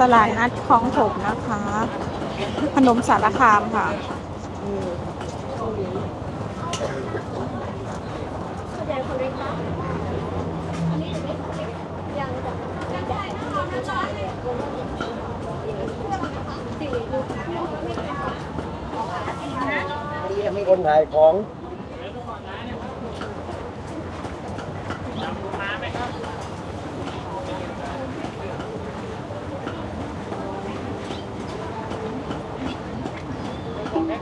ตลาดนัดคลองถมนะคะ พนมสารคามค่ะ คนถ่ายของ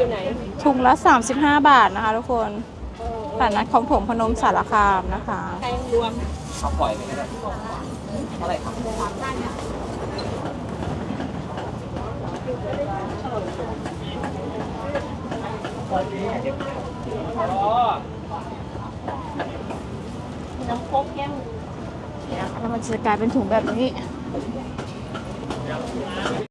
อยู่ไหนถุงละ 35 บาทนะคะทุกคนตลาดนัดคลองถมพนมสารคามนะคะแตงรวมเอาปล่อยไปก็ได้เท่าไหร่ครับน้ำโคกแก้วเนี่ยแล้วมันจะกลายเป็นถุงแบบนี้